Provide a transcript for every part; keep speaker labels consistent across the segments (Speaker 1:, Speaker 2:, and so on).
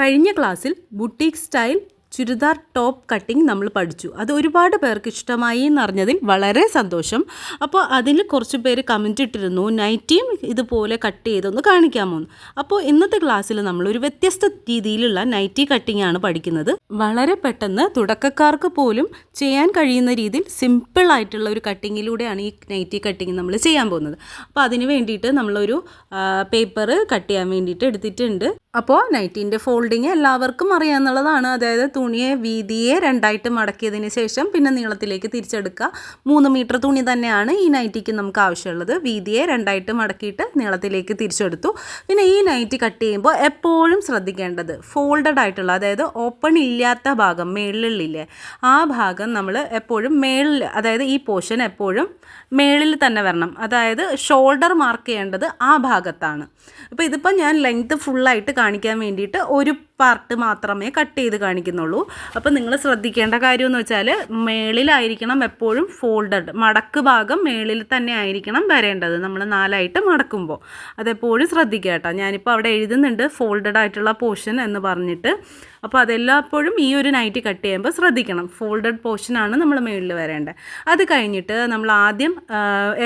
Speaker 1: കഴിഞ്ഞ ക്ലാസ്സിൽ boutique style churidar top cutting നമ്മൾ പഠിച്ചു. അത് ഒരുപാട് പേർക്ക് ഇഷ്ടമായി എന്നറിഞ്ഞതിൽ വളരെ സന്തോഷം. അപ്പോൾ അതിൽ കുറച്ച് പേര് കമന്റ് ഇട്ടിരുന്നു നൈറ്റിയും ഇതുപോലെ കട്ട് ചെയ്തൊന്ന് കാണിക്കാമോ? അപ്പോൾ ഇന്നത്തെ ക്ലാസ്സിൽ നമ്മൾ ഒരു വ്യത്യസ്ത രീതിയിലുള്ള നൈറ്റി കട്ടിംഗ് ആണ് പഠിക്കുന്നത്. വളരെ പെട്ടെന്ന് തുടക്കക്കാർക്ക് പോലും ചെയ്യാൻ കഴിയുന്ന രീതിയിൽ സിമ്പിൾ ആയിട്ടുള്ള ഒരു കട്ടിങ്ങിലൂടെയാണ് ഈ നൈറ്റി കട്ടിങ് നമ്മൾ ചെയ്യാൻ പോകുന്നത്. അപ്പോൾ അതിന് വേണ്ടിയിട്ട് നമ്മളൊരു പേപ്പർ കട്ട് ചെയ്യാൻ വേണ്ടിയിട്ട് എടുത്തിട്ടുണ്ട്. അപ്പോൾ നൈറ്റിന്റെ ഫോൾഡിങ് എല്ലാവർക്കും അറിയാമെന്നുള്ളതാണ് അതായത് തുണിയെ വീതിയെ രണ്ടായിട്ട് മടക്കിയതിന് ശേഷം പിന്നെ നീളത്തിലേക്ക് തിരിച്ചെടുക്കുക. മൂന്ന് മീറ്റർ തുണി തന്നെയാണ് ഈ നൈറ്റിക്ക് നമുക്ക് ആവശ്യമുള്ളത്. വീതിയെ രണ്ടായിട്ട് മടക്കിയിട്ട് നീളത്തിലേക്ക് തിരിച്ചെടുത്തു. പിന്നെ ഈ നൈറ്റി കട്ട് ചെയ്യുമ്പോൾ എപ്പോഴും ശ്രദ്ധിക്കേണ്ടത് ഫോൾഡഡ് ആയിട്ടുള്ള അതായത് ഓപ്പൺ ഇല്ലാത്ത ഭാഗം മേളിലില്ലേ ആ ഭാഗം നമ്മൾ എപ്പോഴും മേളിൽ അതായത് ഈ പോർഷൻ എപ്പോഴും മേളിൽ തന്നെ വരണം. അതായത് ഷോൾഡർ മാർക്ക് ചെയ്യേണ്ടത് ആ ഭാഗത്താണ്. അപ്പോൾ ഇതിപ്പോൾ ഞാൻ ലെങ്ത്ത് ഫുള്ളായിട്ട് കാണിക്കാൻ വേണ്ടിയിട്ട് ഒരു പാർട്ട് മാത്രമേ കട്ട് ചെയ്ത് കാണിക്കുന്നുള്ളൂ. അപ്പോൾ നിങ്ങൾ ശ്രദ്ധിക്കേണ്ട കാര്യം എന്ന് വെച്ചാൽ മേളിലായിരിക്കണം എപ്പോഴും ഫോൾഡഡ്. മടക്ക് ഭാഗം മേളിൽ തന്നെ ആയിരിക്കണം വരേണ്ടത്. നമ്മൾ നാലായിട്ട് മടക്കുമ്പോൾ. അതെപ്പോഴും ശ്രദ്ധിക്കുക കേട്ടോ. ഞാനിപ്പോൾ അവിടെ എഴുതുന്നുണ്ട് ഫോൾഡഡ് ആയിട്ടുള്ള പോർഷൻ എന്ന് പറഞ്ഞിട്ട്. അപ്പോൾ അതെല്ലാപ്പോഴും ഈ ഒരു നൈറ്റ് കട്ട് ചെയ്യുമ്പോൾ ശ്രദ്ധിക്കണം. ഫോൾഡഡ് പോർഷനാണ് നമ്മൾ മേളിൽ വരേണ്ടത്. അത് കഴിഞ്ഞിട്ട് നമ്മൾ ആദ്യം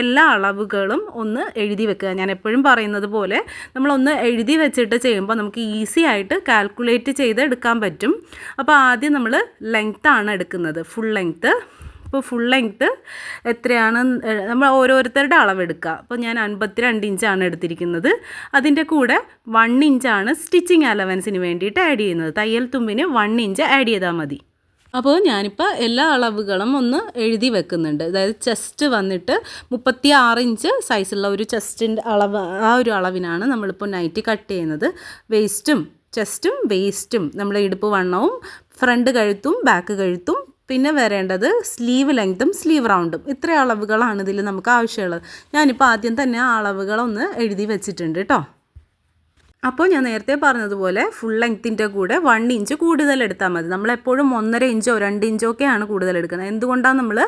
Speaker 1: എല്ലാ അളവുകളും ഒന്ന് എഴുതി വെക്കുക. ഞാൻ എപ്പോഴും പറയുന്നത് പോലെ നമ്മളൊന്ന് എഴുതി വെച്ചിട്ട് ചെയ്യുമ്പോൾ നമുക്ക് ഈസി ആയിട്ട് കാൽക്കുലേറ്റ് ചെയ്ത് എടുക്കാൻ പറ്റും. അപ്പോൾ ആദ്യം നമ്മൾ ലെങ്ത്താണ് എടുക്കുന്നത്. ഫുൾ ലെങ്ത്ത് അപ്പോൾ ഫുൾ ലെങ്ത്ത് എത്രയാണ്? നമ്മൾ ഓരോരുത്തരുടെ അളവെടുക്കുക അപ്പോൾ ഞാൻ അൻപത്തി രണ്ട് ഇഞ്ചാണ് എടുത്തിരിക്കുന്നത്. അതിന്റെ കൂടെ വൺ ഇഞ്ചാണ് സ്റ്റിച്ചിങ് അലവൻസിന് വേണ്ടിയിട്ട് ആഡ് ചെയ്യുന്നത്. തയ്യൽ തുമ്പിന് വൺ ഇഞ്ച് ആഡ് ചെയ്താൽ മതി. അപ്പോൾ ഞാനിപ്പോൾ എല്ലാ അളവുകളും ഒന്ന് എഴുതി വെക്കുന്നുണ്ട്. അതായത് ചെസ്റ്റ് വന്നിട്ട് മുപ്പത്തി ആറ് ഇഞ്ച് സൈസുള്ള ഒരു ചെസ്റ്റിന്റെ അളവ് ആ ഒരു അളവിനാണ് നമ്മളിപ്പോൾ നൈറ്റി കട്ട് ചെയ്യുന്നത്. വേസ്റ്റും ചെസ്റ്റും വേസ്റ്റും നമ്മളെ ഇടുപ്പ് വണ്ണവും ഫ്രണ്ട് കഴുത്തും ബാക്ക് കഴുത്തും. പിന്നെ വരേണ്ടത് സ്ലീവ് ലെങ്ത്തും സ്ലീവ് റൗണ്ടും ഇത്ര അളവുകളാണ് ഇതിൽ നമുക്ക് ആവശ്യമുള്ളത്. ഞാനിപ്പോൾ ആദ്യം തന്നെ ആ അളവുകളൊന്ന് എഴുതി വെച്ചിട്ടുണ്ട് കേട്ടോ. അപ്പോൾ ഞാൻ നേരത്തെ പറഞ്ഞതുപോലെ ഫുൾ ലെങ്ത്തിന്റെ കൂടെ വൺ ഇഞ്ച് കൂടുതൽ എടുത്താൽ മതി. നമ്മളെപ്പോഴും ഒന്നര ഇഞ്ചോ രണ്ട് ഇഞ്ചോ ഒക്കെയാണ് കൂടുതൽ എടുക്കുന്നത്. എന്തുകൊണ്ടാണ് നമ്മൾ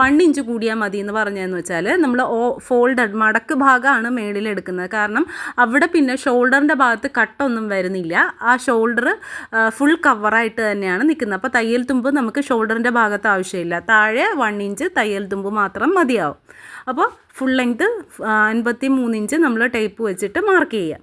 Speaker 1: വൺ ഇഞ്ച് കൂടിയാൽ മതി എന്ന് പറഞ്ഞതെന്ന് വെച്ചാൽ നമ്മൾ ഓ ഫോൾഡഡ് മടക്ക് ഭാഗമാണ് മേളിൽ എടുക്കുന്നത്. കാരണം അവിടെ പിന്നെ ഷോൾഡറിന്റെ ഭാഗത്ത് കട്ടൊന്നും വരുന്നില്ല. ആ ഷോൾഡർ ഫുൾ കവറായിട്ട് തന്നെയാണ് നിൽക്കുന്നത്. അപ്പോൾ തയ്യൽ തുമ്പ് നമുക്ക് ഷോൾഡറിന്റെ ഭാഗത്ത് ആവശ്യമില്ല. താഴെ വൺ ഇഞ്ച് തയ്യൽ തുമ്പ് മാത്രം മതിയാവും. അപ്പോൾ ഫുൾ ലെങ്ത്ത് അൻപത്തി മൂന്ന് ഇഞ്ച് നമ്മൾ ടേപ്പ് വെച്ചിട്ട് മാർക്ക് ചെയ്യുക.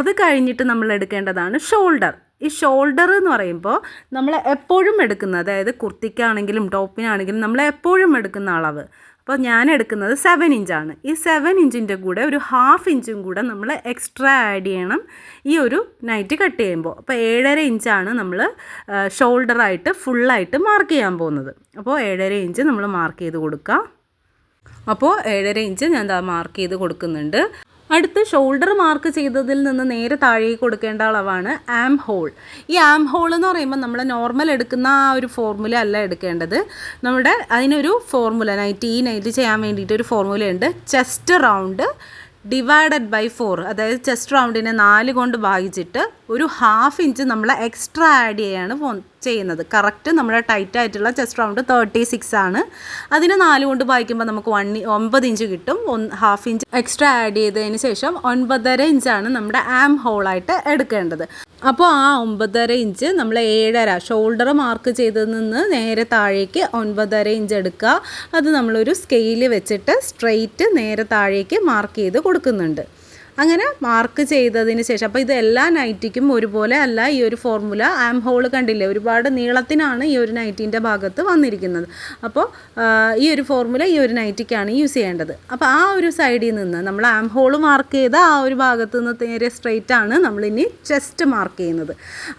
Speaker 1: അത് കഴിഞ്ഞിട്ട് നമ്മൾ എടുക്കേണ്ടതാണ് ഷോൾഡർ ഈ ഷോൾഡർ എന്ന് പറയുമ്പോൾ നമ്മൾ എപ്പോഴും എടുക്കുന്ന അതായത് കുർത്തിക്കാണെങ്കിലും ടോപ്പിനാണെങ്കിലും നമ്മൾ എപ്പോഴും എടുക്കുന്ന അളവ്. അപ്പോൾ ഞാൻ എടുക്കുന്നത് സെവൻ ഇഞ്ചാണ് ഈ സെവൻ ഇഞ്ചിന്റെ കൂടെ ഒരു ഹാഫ് ഇഞ്ചും കൂടെ നമ്മൾ എക്സ്ട്രാ ആഡ് ചെയ്യണം ഈ ഒരു നൈറ്റ് കട്ട് ചെയ്യുമ്പോൾ. അപ്പോൾ ഏഴര ഇഞ്ചാണ് നമ്മൾ ഷോൾഡറായിട്ട് ഫുള്ളായിട്ട് മാർക്ക് ചെയ്യാൻ പോകുന്നത്. അപ്പോൾ ഏഴര ഇഞ്ച് നമ്മൾ മാർക്ക് ചെയ്ത് കൊടുക്കാം. അപ്പോൾ ഏഴര ഇഞ്ച് ഞാൻ മാർക്ക് ചെയ്ത് കൊടുക്കുന്നുണ്ട്. അടുത്ത് ഷോൾഡർ മാർക്ക് ചെയ്തതിൽ നിന്ന് നേരെ താഴേക്ക് കൊടുക്കേണ്ട അളവാണ് ആം ഹോൾ ഈ ആം ഹോൾ എന്ന് പറയുമ്പോൾ നമ്മൾ നോർമൽ എടുക്കുന്ന ആ ഒരു ഫോർമുല അല്ല എടുക്കേണ്ടത്. നമ്മുടെ അതിനൊരു ഫോർമുല നൈറ്റ് ഈ നൈറ്റ് ചെയ്യാൻ വേണ്ടിയിട്ട് ഒരു ഫോർമുലയുണ്ട് chest round divided by four അതായത് ചെസ്റ്റ് റൗണ്ടിനെ നാല് കൊണ്ട് ഭാഗിച്ചിട്ട് ഒരു ഹാഫ് ഇഞ്ച് നമ്മൾ എക്സ്ട്രാ ആഡ് ചെയ്യാണ് ചെയ്യുന്നത്. കറക്റ്റ് നമ്മുടെ ടൈറ്റ് ആയിട്ടുള്ള ചെസ്റ്റ് റൗണ്ട് തേർട്ടി സിക്സ് ആണ്. അതിന് നാല് കൊണ്ട് വായിക്കുമ്പോൾ നമുക്ക് വൺ ഒമ്പത് ഇഞ്ച് കിട്ടും. ഹാഫ് ഇഞ്ച് എക്സ്ട്രാ ആഡ് ചെയ്തതിന് ശേഷം ഒൻപതര ഇഞ്ചാണ് നമ്മുടെ ആം ഹോളായിട്ട് എടുക്കേണ്ടത്. അപ്പോൾ ആ ഒമ്പതര ഇഞ്ച് നമ്മൾ ഏഴര ഷോൾഡർ മാർക്ക് ചെയ്തതിൽ നിന്ന് നേരെ താഴേക്ക് ഒൻപതര ഇഞ്ച് എടുക്കുക. അത് നമ്മളൊരു സ്കെയിൽ വെച്ചിട്ട് സ്ട്രെയിറ്റ് നേരെ താഴേക്ക് മാർക്ക് ചെയ്ത് കൊടുക്കുന്നുണ്ട്. അങ്ങനെ മാർക്ക് ചെയ്തതിന് ശേഷം അപ്പോൾ ഇത് എല്ലാ നൈറ്റിക്കും ഒരുപോലെ അല്ല ഈ ഒരു ഫോർമുല ആം ഹോൾ കണ്ടില്ലേ? ഒരുപാട് നീളത്തിനാണ് ഈ ഒരു നൈറ്റിന്റെ ഭാഗത്ത് വന്നിരിക്കുന്നത്. അപ്പോൾ ഈ ഒരു ഫോർമുല ഈ ഒരു നൈറ്റിക്കാണ് യൂസ് ചെയ്യേണ്ടത്. അപ്പോൾ ആ ഒരു സൈഡിൽ നിന്ന് നമ്മൾ ആം ഹോൾ മാർക്ക് ചെയ്ത ആ ഒരു ഭാഗത്ത് നിന്ന് നേരെ സ്ട്രെയിറ്റ് ആണ് നമ്മളിനി ചെസ്റ്റ് മാർക്ക് ചെയ്യുന്നത്.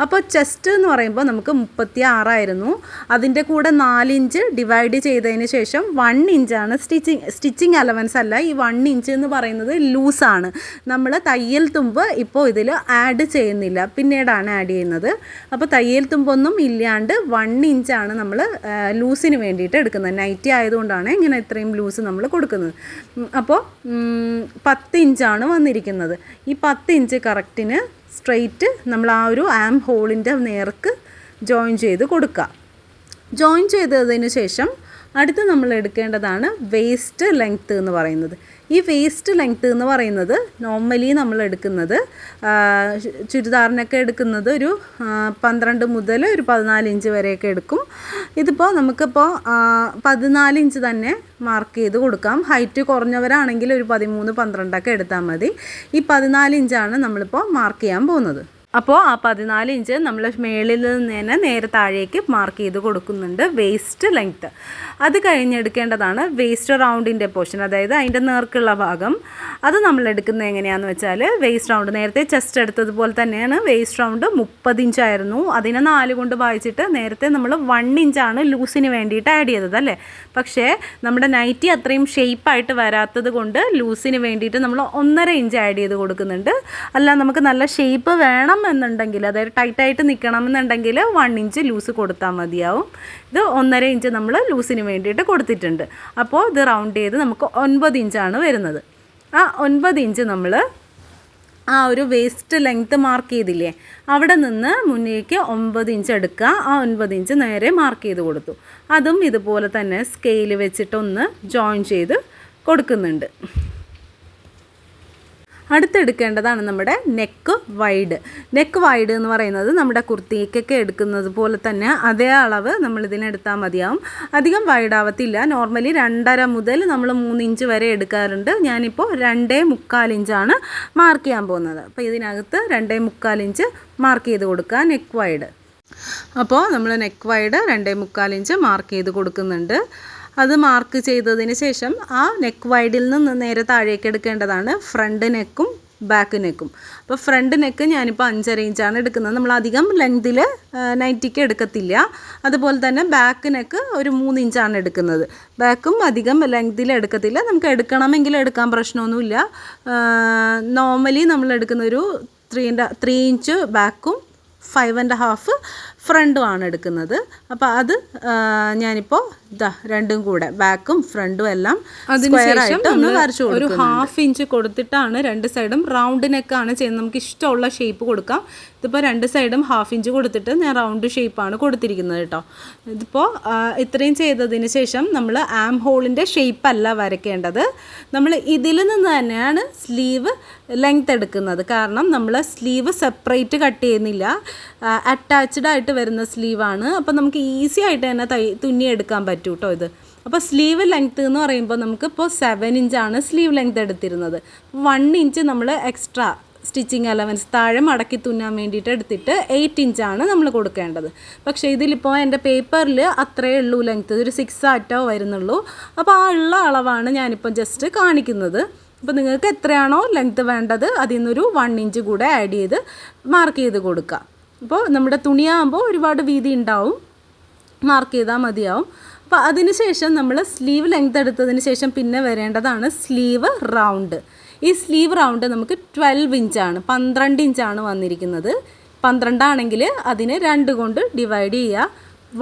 Speaker 1: അപ്പോൾ ചെസ്റ്റ് എന്ന് പറയുമ്പോൾ നമുക്ക് മുപ്പത്തി ആറായിരുന്നു അതിന്റെ കൂടെ നാലിഞ്ച് ഡിവൈഡ് ചെയ്തതിന് ശേഷം വൺ ഇഞ്ചാണ് സ്റ്റിച്ചിങ് സ്റ്റിച്ചിങ് അലവൻസ് അല്ല ഈ വൺ ഇഞ്ച് എന്ന് പറയുന്നത് ലൂസാണ് നമ്മൾ തയ്യൽ തുമ്പ് ഇപ്പോൾ ഇതിൽ ആഡ് ചെയ്യുന്നില്ല. പിന്നീടാണ് ആഡ് ചെയ്യുന്നത്. അപ്പോൾ തയ്യൽ തുമ്പൊന്നും ഇല്ലാണ്ട് വൺ ഇഞ്ചാണ് നമ്മൾ ലൂസിന് വേണ്ടിയിട്ട് എടുക്കുന്നത്. നൈറ്റി ആയതുകൊണ്ടാണ് ഇങ്ങനെ ഇത്രയും ലൂസ് നമ്മൾ കൊടുക്കുന്നത്. അപ്പോൾ പത്ത് ഇഞ്ചാണ് വന്നിരിക്കുന്നത്. ഈ പത്ത് ഇഞ്ച് കറക്റ്റിന് സ്ട്രെയിറ്റ് നമ്മൾ ആ ഒരു ആം ഹോളിന്റെ നേർക്ക് ജോയിൻ ചെയ്ത് കൊടുക്കുക. ജോയിൻ ചെയ്തതിന് ശേഷം അടുത്ത് നമ്മൾ എടുക്കേണ്ടതാണ് വേസ്റ്റ് ലെങ്ത്ത് എന്ന് പറയുന്നത്. ഈ വേസ്റ്റ് ലെങ്ത്ത് എന്ന് പറയുന്നത് നോർമലി നമ്മൾ എടുക്കുന്നത് ചുരിദാറിനൊക്കെ എടുക്കുന്നത് ഒരു പന്ത്രണ്ട് മുതൽ ഒരു പതിനാല് ഇഞ്ച് വരെയൊക്കെ എടുക്കും. ഇതിപ്പോൾ നമുക്കിപ്പോൾ പതിനാല് ഇഞ്ച് തന്നെ മാർക്ക് ചെയ്ത് കൊടുക്കാം. ഹൈറ്റ് കുറഞ്ഞവരാണെങ്കിൽ ഒരു പതിമൂന്ന് പന്ത്രണ്ടൊക്കെ എടുത്താൽ മതി. ഈ പതിനാല് ഇഞ്ചാണ് നമ്മളിപ്പോൾ മാർക്ക് ചെയ്യാൻ പോകുന്നത്. അപ്പോൾ ആ പതിനാല് ഇഞ്ച് നമ്മൾ മേളിൽ നിന്ന് തന്നെ നേരെ താഴേക്ക് മാർക്ക് ചെയ്ത് കൊടുക്കുന്നുണ്ട് വേസ്റ്റ് ലെങ്ത്ത് അത് കഴിഞ്ഞെടുക്കേണ്ടതാണ് വേസ്റ്റ് റൗണ്ടിന്റെ പോർഷൻ അതായത് അതിന്റെ നേർക്കുള്ള ഭാഗം. അത് നമ്മൾ എടുക്കുന്നത് എങ്ങനെയാണെന്ന് വെച്ചാൽ വേസ്റ്റ് റൗണ്ട് നേരത്തെ ചെസ്റ്റ് എടുത്തതുപോലെ തന്നെയാണ് വേസ്റ്റ് റൗണ്ട് മുപ്പത് ഇഞ്ചായിരുന്നു അതിനെ നാല് കൊണ്ട് വായിച്ചിട്ട് നേരത്തെ നമ്മൾ വൺ ഇഞ്ചാണ് ലൂസിന് വേണ്ടിയിട്ട് ആഡ് ചെയ്തത് അല്ലേ? പക്ഷേ നമ്മുടെ നൈറ്റി അത്രയും ഷേപ്പായിട്ട് വരാത്തത് കൊണ്ട് ലൂസിന് വേണ്ടിയിട്ട് നമ്മൾ ഒന്നര ഇഞ്ച് ആഡ് ചെയ്ത് കൊടുക്കുന്നുണ്ട്. അല്ല നമുക്ക് നല്ല ഷേപ്പ് വേണം എന്നുണ്ടെങ്കിൽ അതായത് ടൈറ്റായിട്ട് നിൽക്കണം എന്നുണ്ടെങ്കിൽ വൺ ഇഞ്ച് ലൂസ് കൊടുത്താൽ മതിയാവും. ഇത് ഒന്നര ഇഞ്ച് നമ്മൾ ലൂസിന് വേണ്ടിയിട്ട് കൊടുത്തിട്ടുണ്ട്. അപ്പോൾ ഇത് റൗണ്ട് ചെയ്ത് നമുക്ക് ഒൻപത് ഇഞ്ചാണ് വരുന്നത്. ആ ഒൻപത് ഇഞ്ച് നമ്മൾ ആ ഒരു വേസ്റ്റ് ലെങ്ത്ത് മാർക്ക് ചെയ്തില്ലേ അവിടെ നിന്ന് മുന്നേക്ക് ഒമ്പത് ഇഞ്ച് എടുക്കുക. ആ ഒൻപത് ഇഞ്ച് നേരെ മാർക്ക് ചെയ്ത് കൊടുത്തു. അതും ഇതുപോലെ തന്നെ സ്കെയിൽ വെച്ചിട്ടൊന്ന് ജോയിൻ ചെയ്ത് കൊടുക്കുന്നുണ്ട്. അടുത്തെടുക്കേണ്ടതാണ് നമ്മുടെ നെക്ക് വൈഡ് നെക്ക് വൈഡ് എന്ന് പറയുന്നത് നമ്മുടെ കുർത്തിക്കൊക്കെ എടുക്കുന്നത് പോലെ തന്നെ അതേ അളവ് നമ്മൾ ഇതിനെടുത്താൽ മതിയാവും. അധികം വൈഡ് ആവത്തില്ല. നോർമലി രണ്ടര മുതൽ നമ്മൾ മൂന്ന് ഇഞ്ച് വരെ എടുക്കാറുണ്ട്. ഞാനിപ്പോൾ രണ്ടേ മുക്കാൽ ഇഞ്ചാണ് മാർക്ക് ചെയ്യാൻ പോകുന്നത്. അപ്പോൾ ഇതിനകത്ത് രണ്ടേ മുക്കാൽ ഇഞ്ച് മാർക്ക് ചെയ്ത് കൊടുക്കുക നെക്ക് വൈഡ് അപ്പോൾ നമ്മൾ നെക്ക് വൈഡ് രണ്ടേ മുക്കാൽ ഇഞ്ച് മാർക്ക് ചെയ്ത് കൊടുക്കുന്നുണ്ട്. അത് മാർക്ക് ചെയ്തതിന് ശേഷം ആ നെക്ക് വൈഡിൽ നിന്ന് നേരെ താഴേക്ക് എടുക്കേണ്ടതാണ് ഫ്രണ്ട് നെക്കും ബാക്ക് നെക്കും അപ്പോൾ ഫ്രണ്ട് നെക്ക് ഞാനിപ്പോൾ അഞ്ചര ഇഞ്ചാണ് എടുക്കുന്നത്. നമ്മൾ അധികം ലെങ്തിൽ നൈറ്റിക്ക് എടുക്കത്തില്ല. അതുപോലെ തന്നെ ബാക്ക് നെക്ക് ഒരു മൂന്ന് ഇഞ്ചാണ് എടുക്കുന്നത്. ബാക്കും അധികം ലെങ്തിൽ എടുക്കത്തില്ല. നമുക്ക് എടുക്കണമെങ്കിൽ എടുക്കാൻ പ്രശ്നമൊന്നുമില്ല. നോർമലി നമ്മൾ എടുക്കുന്ന ഒരു ത്രീ ത്രീ ഇഞ്ച് ബാക്കും ഫൈവ് ആൻഡ് ഹാഫ് ഫ്രണ്ടും ആണ് എടുക്കുന്നത്. അപ്പോൾ അത് ഞാനിപ്പോൾ ഇതാ രണ്ടും കൂടെ ബാക്കും ഫ്രണ്ടും എല്ലാം ഒന്ന് വരച്ചു ഒരു ഹാഫ് ഇഞ്ച് കൊടുത്തിട്ടാണ് രണ്ട് സൈഡും റൗണ്ട് നെക്കാണ് ചെയ്യുന്നത്. നമുക്ക് ഇഷ്ടമുള്ള ഷേപ്പ് കൊടുക്കാം. ഇതിപ്പോൾ രണ്ട് സൈഡും ഹാഫ് ഇഞ്ച് കൊടുത്തിട്ട് ഞാൻ റൗണ്ട് ഷേപ്പാണ് കൊടുത്തിരിക്കുന്നത് കേട്ടോ. ഇതിപ്പോൾ ഇത്രയും ചെയ്തതിന് ശേഷം നമ്മൾ ആം ഹോളിന്റെ ഷേപ്പ് അല്ല വരയ്ക്കേണ്ടത്. നമ്മൾ ഇതിൽ നിന്ന് തന്നെയാണ് സ്ലീവ് ലെങ്ത് എടുക്കുന്നത്. കാരണം നമ്മൾ സ്ലീവ് സെപ്പറേറ്റ് കട്ട് ചെയ്യുന്നില്ല. അറ്റാച്ച്ഡ് ആയിട്ട് വരുന്ന സ്ലീവാണ്. അപ്പോൾ നമുക്ക് ഈസി ആയിട്ട് തന്നെ തൈ തുന്നിയെടുക്കാൻ പറ്റും കേട്ടോ ഇത്. അപ്പോൾ സ്ലീവ് ലെങ്ത്ത് എന്ന് പറയുമ്പോൾ നമുക്ക് ഇപ്പോൾ സെവൻ ഇഞ്ചാണ് സ്ലീവ് ലെങ്ത്ത് എടുത്തിരുന്നത്. വൺ ഇഞ്ച് നമ്മൾ എക്സ്ട്രാ സ്റ്റിച്ചിങ് അലവൻസ് താഴെ മടക്കി തുന്നാൻ വേണ്ടിയിട്ട് എടുത്തിട്ട് എയ്റ്റ് ഇഞ്ചാണ് നമ്മൾ കൊടുക്കേണ്ടത്. പക്ഷേ ഇതിലിപ്പോൾ എന്റെ പേപ്പറിൽ അത്രയേ ഉള്ളൂ ലെങ്ത്ത് ഒരു സിക്സ് ആറ്റോ വരുന്നുള്ളൂ. അപ്പോൾ ആ ഉള്ള അളവാണ് ഞാനിപ്പോൾ ജസ്റ്റ് കാണിക്കുന്നത്. അപ്പോൾ നിങ്ങൾക്ക് എത്രയാണോ ലെങ്ത്ത് വേണ്ടത് അതിൽ നിന്നൊരു വൺ ഇഞ്ച് കൂടെ ആഡ് ചെയ്ത് മാർക്ക് ചെയ്ത് കൊടുക്കുക അപ്പോൾ നമ്മുടെ തുണിയാകുമ്പോൾ ഒരുപാട് വീതി ഉണ്ടാവും. മാർക്ക് ചെയ്താൽ മതിയാവും. അപ്പോൾ അതിന് ശേഷം നമ്മൾ സ്ലീവ് ലെങ്ത് എടുത്തതിന് ശേഷം പിന്നെ വരേണ്ടതാണ് സ്ലീവ് റൗണ്ട് ഈ സ്ലീവ് റൗണ്ട് നമുക്ക് ട്വൽവ് ഇഞ്ചാണ് പന്ത്രണ്ട് ഇഞ്ചാണ് വന്നിരിക്കുന്നത്. പന്ത്രണ്ടാണെങ്കിൽ അതിന് രണ്ട് കൊണ്ട് ഡിവൈഡ് ചെയ്യുക.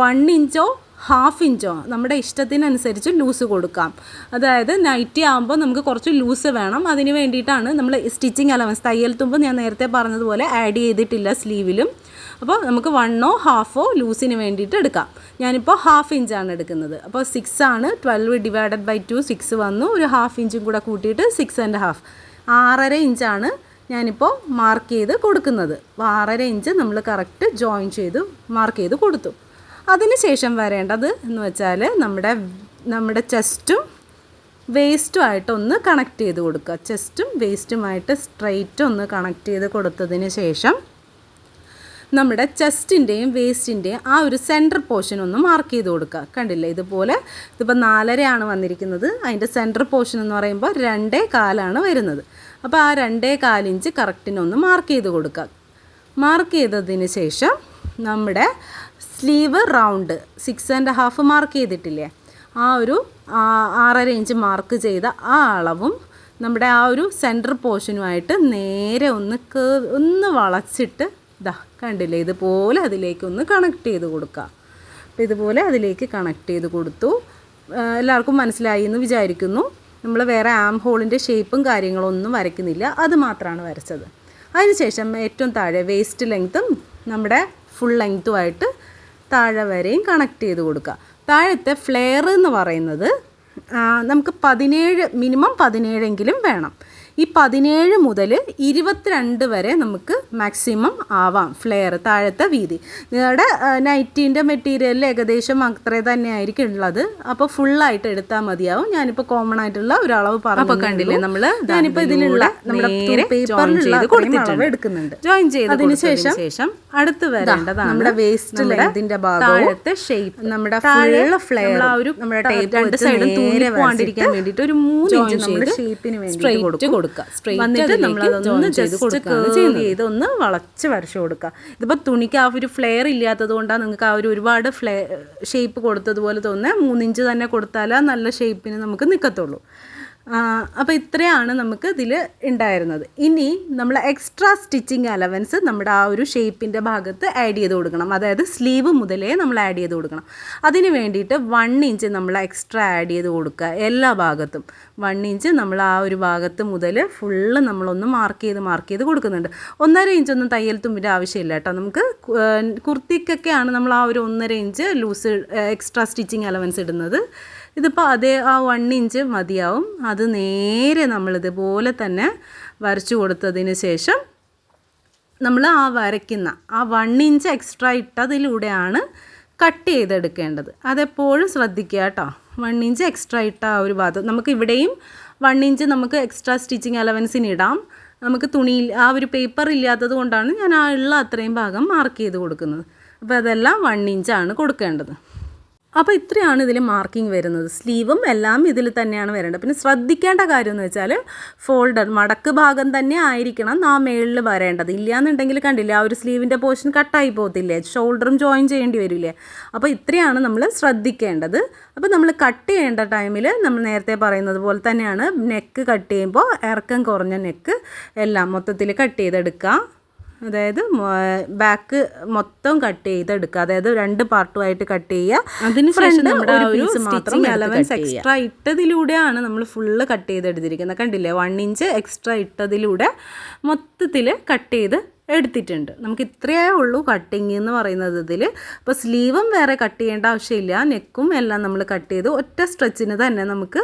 Speaker 1: വൺ ഇഞ്ചോ ഹാഫ് ഇഞ്ചോ നമ്മുടെ ഇഷ്ടത്തിനനുസരിച്ച് ലൂസ് കൊടുക്കാം. അതായത് നൈറ്റി ആകുമ്പോൾ നമുക്ക് കുറച്ച് ലൂസ് വേണം. അതിന് വേണ്ടിയിട്ടാണ് നമ്മൾ സ്റ്റിച്ചിങ് അലവൻസ് തയ്യൽ തുമ്പ് ഞാൻ നേരത്തെ പറഞ്ഞതുപോലെ ആഡ് ചെയ്തിട്ടില്ല സ്ലീവിലും അപ്പോൾ നമുക്ക് വണ്ണോ ഹാഫോ ലൂസിന് വേണ്ടിയിട്ട് എടുക്കാം. ഞാനിപ്പോൾ ഹാഫ് ഇഞ്ചാണ് എടുക്കുന്നത്. അപ്പോൾ സിക്സ് ആണ്. Twelve divided by two six വന്നു. ഒരു ഹാഫ് ഇഞ്ചും കൂടെ കൂട്ടിയിട്ട് സിക്സ് ആൻഡ് ഹാഫ് ആറര ഇഞ്ചാണ് ഞാനിപ്പോൾ മാർക്ക് ചെയ്ത് കൊടുക്കുന്നത്. ആറര ഇഞ്ച് നമ്മൾ കറക്റ്റ് ജോയിൻ ചെയ്ത് മാർക്ക് ചെയ്ത് കൊടുത്തു. അതിനുശേഷം വരേണ്ടത് എന്ന് വെച്ചാൽ നമ്മുടെ നമ്മുടെ ചെസ്റ്റും വേസ്റ്റും ആയിട്ട് ഒന്ന് കണക്ട് ചെയ്ത് കൊടുക്കുക. ചെസ്റ്റും വേസ്റ്റുമായിട്ട് സ്ട്രെയിറ്റ് ഒന്ന് കണക്ട് ചെയ്ത് കൊടുത്തതിന് ശേഷം നമ്മുടെ ചെസ്റ്റിന്റെയും വേസ്റ്റിന്റെയും ആ ഒരു സെന്റർ പോർഷൻ ഒന്ന് മാർക്ക് ചെയ്ത് കൊടുക്കുക കണ്ടില്ലേ? ഇതുപോലെ ഇതിപ്പോൾ നാലരയാണ് വന്നിരിക്കുന്നത്. അതിന്റെ സെന്റർ പോർഷൻ എന്ന് പറയുമ്പോൾ രണ്ടേ കാലാണ് വരുന്നത്. അപ്പോൾ ആ രണ്ടേ കാലിഞ്ച് കറക്റ്റിനൊന്ന് മാർക്ക് ചെയ്ത് കൊടുക്കുക മാർക്ക് ചെയ്തതിന് ശേഷം നമ്മുടെ sleeve round six and half mark ചെയ്തിട്ടില്ലേ? ആ ഒരു ആറര ഇഞ്ച് മാർക്ക് ചെയ്ത ആ അളവും നമ്മുടെ ആ ഒരു സെന്റർ പോർഷനുമായിട്ട് നേരെ ഒന്ന് ഒന്ന് വളച്ചിട്ട് ഇതാ കണ്ടില്ലേ? ഇതുപോലെ അതിലേക്കൊന്ന് കണക്ട് ചെയ്ത് കൊടുക്കുക അപ്പോൾ ഇതുപോലെ അതിലേക്ക് കണക്ട് ചെയ്ത് കൊടുത്തു. എല്ലാവർക്കും മനസ്സിലായി എന്ന് വിചാരിക്കുന്നു. നമ്മൾ വേറെ ആം ഹോളിന്റെ ഷേപ്പും കാര്യങ്ങളൊന്നും വരയ്ക്കുന്നില്ല. അത് മാത്രമാണ് വരച്ചത്. അതിനുശേഷം ഏറ്റവും താഴെ വേസ്റ്റ് ലെങ്ത്തും നമ്മുടെ ഫുൾ ലെങ്ത്തുമായിട്ട് താഴെ വരെയും കണക്ട് ചെയ്ത് കൊടുക്കുക താഴത്തെ ഫ്ലെയർ എന്ന് പറയുന്നത് നമുക്ക് പതിനേഴ് മിനിമം പതിനേഴെങ്കിലും വേണം. ഈ പതിനേഴ് മുതൽ ഇരുപത്തിരണ്ട് വരെ നമുക്ക് മാക്സിമം ആവാം ഫ്ലെയർ താഴത്തെ വീതി. നിങ്ങളുടെ നൈറ്റീന്റെ മെറ്റീരിയലിൽ ഏകദേശം അത്രേ തന്നെ ആയിരിക്കും ഉള്ളത് അപ്പോൾ ഫുള്ളായിട്ട് എടുത്താൽ മതിയാവും. ഞാനിപ്പോൾ കോമൺ ആയിട്ടുള്ള ഒരളവ് പറഞ്ഞു കണ്ടില്ലേ നമ്മൾ ഞാനിപ്പോൾ ഇതിലുള്ള നമ്മുടെ പേപ്പറിലുള്ള അളവ് എടുക്കുന്നുണ്ട്. ജോയിൻ ചെയ്ത് അതിനുശേഷം ശേഷം അടുത്ത് വരേണ്ടതാണ് നമ്മുടെ വേസ്റ്റ് ലെങ്തിന്റെ ഭാഗത്തെ താഴത്തെ ഷേപ്പ് നമ്മുടെ ഫ്ലെയർ ഒരു നമ്മുടെ ടേപ്പ് രണ്ട് സൈഡും തൂങ്ങി പോകാണ്ടിരിക്കാൻ വേണ്ടിയിട്ട് ഒരു മൂന്ന് ഇഞ്ച് നമ്മുടെ ഷേപ്പിന് വേണ്ടി കൊടുക്കുക. വന്നിട്ട് നമ്മൾ അതൊന്ന് ജസ്റ്റ് ചെയ്ത് ഒന്ന് വളച്ച് വരച്ചു കൊടുക്കുക. ഇതിപ്പോൾ തുണിക്ക് ആ ഒരു ഫ്ലെയർ ഇല്ലാത്തത് കൊണ്ടാണ് നിങ്ങൾക്ക് ആ ഒരു ഒരുപാട് ഫ്ലേ ഷേപ്പ് കൊടുത്തതുപോലെ തോന്നുന്നത് മൂന്നിഞ്ച് തന്നെ കൊടുത്താലേ നല്ല ഷേപ്പിന് നമുക്ക് നിൽക്കത്തുള്ളൂ അപ്പോൾ ഇത്രയാണ് നമുക്ക് ഇതിൽ ഉണ്ടായിരുന്നത്. ഇനി നമ്മൾ എക്സ്ട്രാ സ്റ്റിച്ചിങ് അലവൻസ് നമ്മുടെ ആ ഒരു ഷേപ്പിന്റെ ഭാഗത്ത് ആഡ് ചെയ്ത് കൊടുക്കണം. അതായത് സ്ലീവ് മുതലേ നമ്മൾ ആഡ് ചെയ്ത് കൊടുക്കണം. അതിന് വേണ്ടിയിട്ട് വൺ ഇഞ്ച് നമ്മൾ എക്സ്ട്രാ ആഡ് ചെയ്ത് കൊടുക്കുക എല്ലാ ഭാഗത്തും. വൺ ഇഞ്ച് നമ്മൾ ആ ഒരു ഭാഗത്ത് മുതൽ ഫുള്ള് നമ്മളൊന്ന് മാർക്ക് ചെയ്ത് മാർക്ക് ചെയ്ത് കൊടുക്കുന്നുണ്ട്. ഒന്നര ഇഞ്ചൊന്നും തയ്യൽ തുമ്പിന്റെ ആവശ്യമില്ല കേട്ടോ. നമുക്ക് കുർത്തിക്കൊക്കെയാണ് നമ്മൾ ആ ഒരു ഒന്നര inch loose extra stitching allowance ഇടുന്നത്. ഇതിപ്പോൾ അതേ ആ വൺ ഇഞ്ച് മതിയാവും. അത് നേരെ നമ്മളിതുപോലെ തന്നെ വരച്ചു കൊടുത്തതിന് ശേഷം നമ്മൾ ആ വരയ്ക്കുന്ന ആ വൺ ഇഞ്ച് എക്സ്ട്രാ ഇട്ടതിലൂടെയാണ് കട്ട് ചെയ്തെടുക്കേണ്ടത്. അതെപ്പോഴും ശ്രദ്ധിക്കുക കേട്ടോ. വൺ ഇഞ്ച് എക്സ്ട്രാ ഇട്ട ആ ഒരു ഭാഗം. നമുക്ക് ഇവിടെയും വൺ ഇഞ്ച് നമുക്ക് എക്സ്ട്രാ സ്റ്റിച്ചിങ് അലവൻസിന് ഇടാം. നമുക്ക് തുണിയിൽ ആ ഒരു പേപ്പർ ഇല്ലാത്തത് കൊണ്ടാണ് ഞാൻ ആ ഉള്ള അത്രയും ഭാഗം മാർക്ക് ചെയ്ത് കൊടുക്കുന്നത്. അപ്പോൾ അതെല്ലാം വൺ ഇഞ്ചാണ് കൊടുക്കേണ്ടത്. അപ്പോൾ ഇത്രയാണ് ഇതിൽ മാർക്കിംഗ് വരുന്നത്. സ്ലീവും എല്ലാം ഇതിൽ തന്നെയാണ് വരേണ്ടത്. പിന്നെ ശ്രദ്ധിക്കേണ്ട കാര്യം എന്ന് വെച്ചാൽ ഫോൾഡർ മടക്ക് ഭാഗം തന്നെ ആയിരിക്കണം നാ മേളിൽ വരേണ്ടത്. ഇല്ലയെന്നുണ്ടെങ്കിൽ കണ്ടില്ലേ ആ ഒരു സ്ലീവിന്റെ പോർഷൻ കട്ടായി പോകത്തില്ലേ? ഷോൾഡറും ജോയിൻ ചെയ്യേണ്ടി വരില്ലേ? അപ്പോൾ ഇത്രയാണ് നമ്മൾ ശ്രദ്ധിക്കേണ്ടത്. അപ്പോൾ നമ്മൾ കട്ട് ചെയ്യേണ്ട ടൈമിൽ നമ്മൾ നേരത്തെ പറയുന്നത് പോലെ തന്നെയാണ്. നെക്ക് കട്ട് ചെയ്യുമ്പോൾ ഇറക്കം കുറഞ്ഞ നെക്ക് എല്ലാം മൊത്തത്തിൽ കട്ട് ചെയ്തെടുക്കുക അതായത് ബാക്ക് മൊത്തം കട്ട് ചെയ്തെടുക്കുക. അതായത് രണ്ട് പാർട്ടുമായിട്ട് കട്ട് ചെയ്യുക. അതിനുശേഷം നമ്മുടെ ആ ഒരു സ്റ്റിച്ചിങ് അലവൻസ് എക്സ്ട്രാ ഇട്ടതിലൂടെയാണ് നമ്മൾ ഫുള്ള് കട്ട് ചെയ്തെടുത്തിരിക്കുന്നത്. കണ്ടില്ലേ? വൺ ഇഞ്ച് എക്സ്ട്രാ ഇട്ടതിലൂടെ മൊത്തത്തിൽ കട്ട് ചെയ്ത് എടുത്തിട്ടുണ്ട്. നമുക്ക് ഇത്രയേ ഉള്ളൂ കട്ടിങ് എന്ന് പറയുന്നത് ഇതിൽ അപ്പോൾ സ്ലീവും വേറെ കട്ട് ചെയ്യേണ്ട ആവശ്യമില്ല. നെക്കും എല്ലാം നമ്മൾ കട്ട് ചെയ്ത് ഒറ്റ സ്ട്രെച്ചിന് തന്നെ നമുക്ക്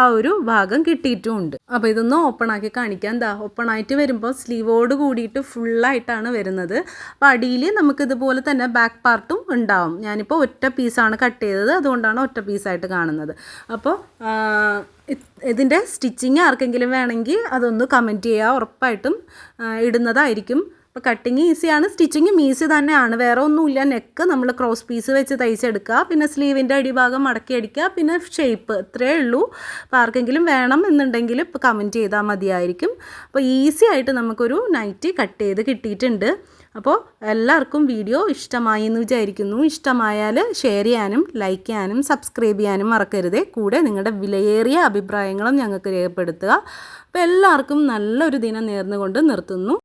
Speaker 1: ആ ഒരു ഭാഗം കിട്ടിയിട്ടുമുണ്ട് അപ്പോൾ ഇതൊന്ന് ഓപ്പൺ ആക്കി കാണിക്കാം. എന്താ ഓപ്പൺ ആയിട്ട് വരുമ്പോൾ സ്ലീവോട് കൂടിയിട്ട് ഫുള്ളായിട്ടാണ് വരുന്നത്. അപ്പോൾ അടിയിൽ നമുക്ക് ഇതുപോലെ തന്നെ ബാക്ക് പാർട്ടും ഉണ്ടാവും. ഞാനിപ്പോൾ ഒറ്റ പീസാണ് കട്ട് ചെയ്തത്. അതുകൊണ്ടാണ് ഒറ്റ പീസായിട്ട് കാണുന്നത്. അപ്പോൾ ഇതിന്റെ സ്റ്റിച്ചിങ് ആർക്കെങ്കിലും വേണമെങ്കിൽ അതൊന്ന് കമന്റ് ചെയ്യുക ഉറപ്പായിട്ടും ഇടുന്നതായിരിക്കും. അപ്പോൾ കട്ടിങ് ഈസിയാണ് സ്റ്റിച്ചിങ്ങും ഈസി തന്നെയാണ്. വേറെ ഒന്നുമില്ല. നെക്ക് നമ്മൾ ക്രോസ് പീസ് വെച്ച് തയ്ച്ചെടുക്കുക പിന്നെ സ്ലീവിന്റെ അടിഭാഗം മടക്കി അടിക്കുക. പിന്നെ ഷേപ്പ് ഇത്രയേ ഉള്ളൂ. അപ്പോൾ ആർക്കെങ്കിലും വേണം എന്നുണ്ടെങ്കിൽ ഇപ്പോൾ കമന്റ് ചെയ്താൽ മതിയായിരിക്കും. അപ്പോൾ ഈസി ആയിട്ട് നമുക്കൊരു നൈറ്റ് കട്ട് ചെയ്ത് കിട്ടിയിട്ടുണ്ട്. അപ്പോൾ എല്ലാവർക്കും വീഡിയോ ഇഷ്ടമായി എന്ന് വിചാരിക്കുന്നു. ഇഷ്ടമായാൽ ഷെയർ ചെയ്യാനും ലൈക്ക് ചെയ്യാനും സബ്സ്ക്രൈബ് ചെയ്യാനും മറക്കരുത്. കൂടെ നിങ്ങളുടെ വിലയേറിയ അഭിപ്രായങ്ങളും ഞങ്ങൾക്ക് രേഖപ്പെടുത്തുക. അപ്പോൾ എല്ലാവർക്കും നല്ലൊരു ദിനം നേർന്നുകൊണ്ട് നിർത്തുന്നു.